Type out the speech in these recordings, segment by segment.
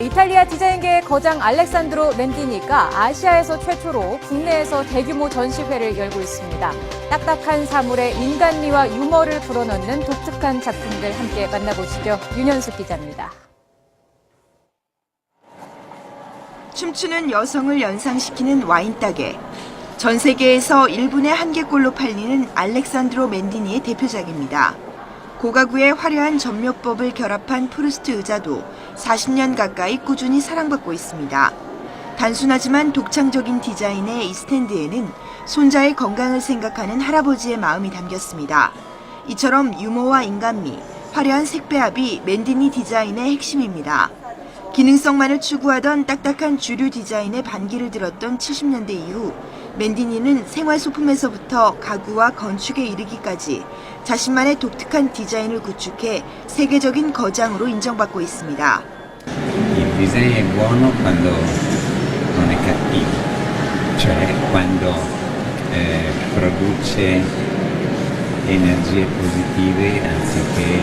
이탈리아 디자인계의 거장 알렉산드로 멘디니가 아시아에서 최초로 국내에서 대규모 전시회를 열고 있습니다. 딱딱한 사물에 인간미와 유머를 불어넣는 독특한 작품들 함께 만나보시죠. 윤현숙 기자입니다. 춤추는 여성을 연상시키는 와인 따개. 전 세계에서 1분에 한 개꼴로 팔리는 알렉산드로 멘디니의 대표작입니다. 고가구의 화려한 전묘법을 결합한 프루스트 의자도 40년 가까이 꾸준히 사랑받고 있습니다. 단순하지만 독창적인 디자인의 이 스탠드에는 손자의 건강을 생각하는 할아버지의 마음이 담겼습니다. 이처럼 유머와 인간미, 화려한 색배합이 맨디니 디자인의 핵심입니다. 기능성만을 추구하던 딱딱한 주류 디자인에 반기를 들었던 70년대 이후 맨디니는 생활소품에서부터 가구와 건축에 이르기까지 자신만의 독특한 디자인을 구축해 세계적인 거장으로 인정받고 있습니다. Il disegno è buono quando non è cattivo, cioè quando eh, produce energie positive anziché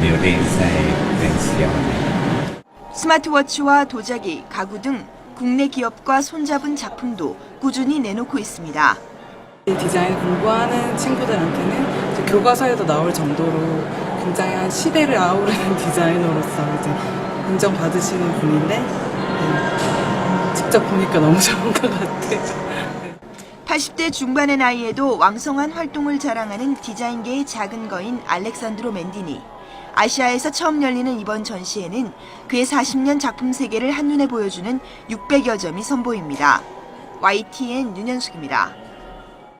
violenza e tensione. 스마트워치와 도자기, 가구 등 국내 기업과 손잡은 작품도 꾸준히 내놓고 있습니다. 이 디자인 공부하는 친구들한테는 교과서에도 나올 정도로 굉장히 시대를 아우르는 디자이너로서 이제 인정받으시는 분인데 네, 직접 보니까 너무 좋은 것 같아요. 80대 중반의 나이에도 왕성한 활동을 자랑하는 디자인계의 작은 거인 알렉산드로 맨디니. 아시아에서 처음 열리는 이번 전시회는 그의 40년 작품 세계를 한눈에 보여주는 600여 점이 선보입니다. YTN 윤현숙입니다.